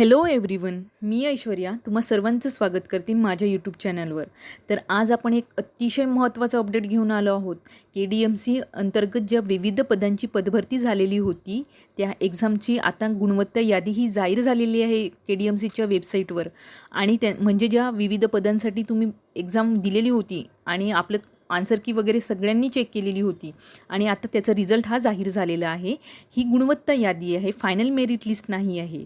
Hello everyone मी ऐश्वर्या. तुम्हा सर्वांचं स्वागत करते माझ्या यूट्यूब चॅनलवर तर आज आपण एक अतिशय महत्त्वाचं अपडेट घेऊन आलो आहोत. के डी एम सी अंतर्गत ज्या विविध पदांची पदभरती झालेली होती त्या एक्झामची आता गुणवत्ता यादी ही जाहीर झालेली आहे के डी एम सीच्या वेबसाईटवर आणि त्या म्हणजे ज्या विविध पदांसाठी तुम्ही एक्झाम दिलेली होती आणि आपलं आन्सर की वगैरे सगळ्यांनी चेक केलेली होती. आणि आता त्याचा रिझल्ट हा जाहीर झालेला आहे. ही गुणवत्ता यादी आहे. फायनल मेरिट लिस्ट नाही आहे.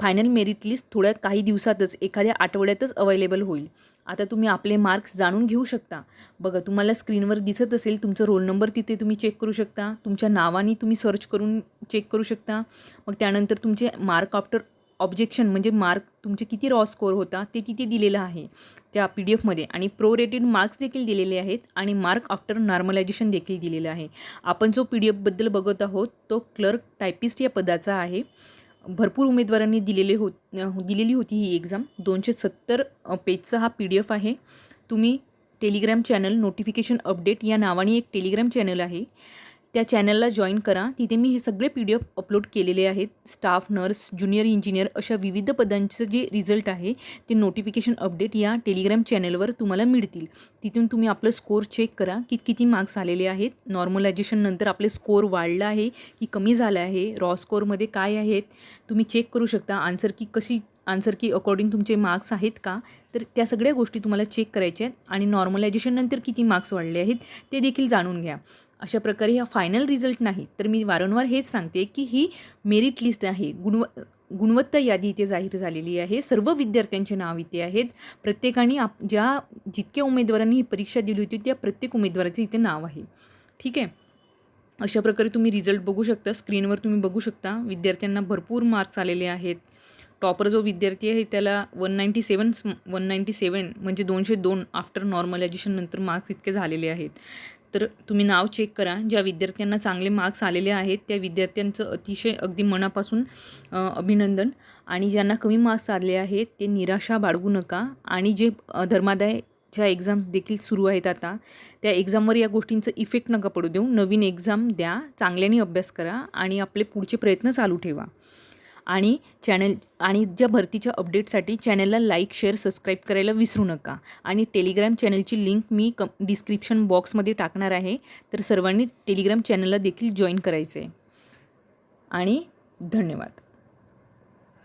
फायनल मेरिट लिस्ट थोड्या काही दिवसातच एखाद्या आठवड्यातच अवेलेबल होईल. आता तुम्ही आपले मार्क्स जाणून घेऊ शकता. बघा तुम्हाला स्क्रीनवर दिसत असेल तुमचं रोल नंबर तिथे तुम्ही चेक करू शकता. तुमच्या नावाने तुम्ही सर्च करून चेक करू शकता. मग त्यानंतर तुमचे मार्क आफ्टर ऑब्जेक्शन म्हणजे मार्क तुमचे किती रॉ स्कोअर होता ते तिथे दिलेलं आहे त्या पी डी एफमध्ये आणि प्रो रेटेड मार्क्स देखील दिलेले आहेत आणि मार्क आफ्टर नॉर्मलायझेशन देखील दिलेलं आहे. आपण जो पी डी एफबद्दल बघत आहोत तो क्लर्क टायपिस्ट या पदाचा आहे. भरपूर उमेदवारांनी दिलेले हो दिलेली होती ही एक्झाम. दोनशे सत्तर पेजचा हा पी डी एफ आहे. तुम्ही टेलिग्राम चॅनल नोटिफिकेशन अपडेट या नावाने एक टेलिग्राम चॅनल आहे. त्या चॅनलला जॉईन करा. तिथे मी हे सगळे पी डी एफ अपलोड केलेले आहेत. स्टाफ नर्स ज्युनियर इंजिनियर अशा विविध पदांचं जे रिझल्ट आहे ते नोटिफिकेशन अपडेट या टेलिग्राम चॅनलवर तुम्हाला मिळतील. तिथून तुम्ही आपलं स्कोअर चेक करा. की किती मार्क्स आलेले आहेत. नॉर्मलायझेशन नंतर आपले स्कोअर वाढला आहे की कमी झाला आहे. रॉ स्कोअरमध्ये काय आहेत? तुम्ही चेक करू शकता. आन्सर की कशी आन्सर की अकॉर्डिंग तुमचे मार्क्स आहेत का? तर त्या सगळ्या गोष्टी तुम्हाला चेक करायच्या आहेत. आणि नॉर्मलायझेशननंतर किती मार्क्स वाढले आहेत ते देखील जाणून घ्या. अशा प्रकारे हा फायनल रिझल्ट नाही. तर मी वारंवार हेच सांगते की ही मेरिट लिस्ट आहे. गुणव गुणवत्ता यादी इथे जाहीर झालेली आहे. सर्व विद्यार्थ्यांचे नाव इथे आहेत. प्रत्येकाने आप ज्या जितक्या उमेदवारांनी ही परीक्षा दिली होती त्या प्रत्येक उमेदवाराचं इथे नाव आहे. ठीक आहे? अशा प्रकारे तुम्ही रिझल्ट बघू शकता. स्क्रीनवर तुम्ही बघू शकता. विद्यार्थ्यांना भरपूर मार्क्स आलेले आहेत. टॉपर जो विद्यार्थी आहे त्याला one ninety seven one ninety seven म्हणजे दोनशे दोन आफ्टर नॉर्मलायझेशननंतर मार्क्स इतके झालेले आहेत. तर तुम्ही नाव चेक करा. ज्या विद्यार्थ्यांना चांगले मार्क्स आलेले आहेत त्या विद्यार्थ्यांचं अतिशय अगदी मनापासून अभिनंदन. आणि ज्यांना कमी मार्क्स आले आहेत ते निराशा बाळगू नका. आणि जे धर्मादाय ज्या एक्झाम्स देखील सुरू आहेत आता त्या एक्झामवर या गोष्टींचं इफेक्ट नका पडू देऊ. नवीन एक्झाम द्या चांगल्याने अभ्यास करा आणि आपले पुढचे प्रयत्न चालू ठेवा. आणि चॅनल आणि ज्या भरतीच्या अपडेटसाठी चॅनलला लाईक शेअर सबस्क्राईब करायला विसरू नका. आणि टेलिग्राम चॅनलची लिंक मी कम डिस्क्रिप्शन बॉक्समध्ये टाकणार आहे. तर सर्वांनी टेलिग्राम चॅनलला देखील जॉईन करायचं आहे आणि धन्यवाद.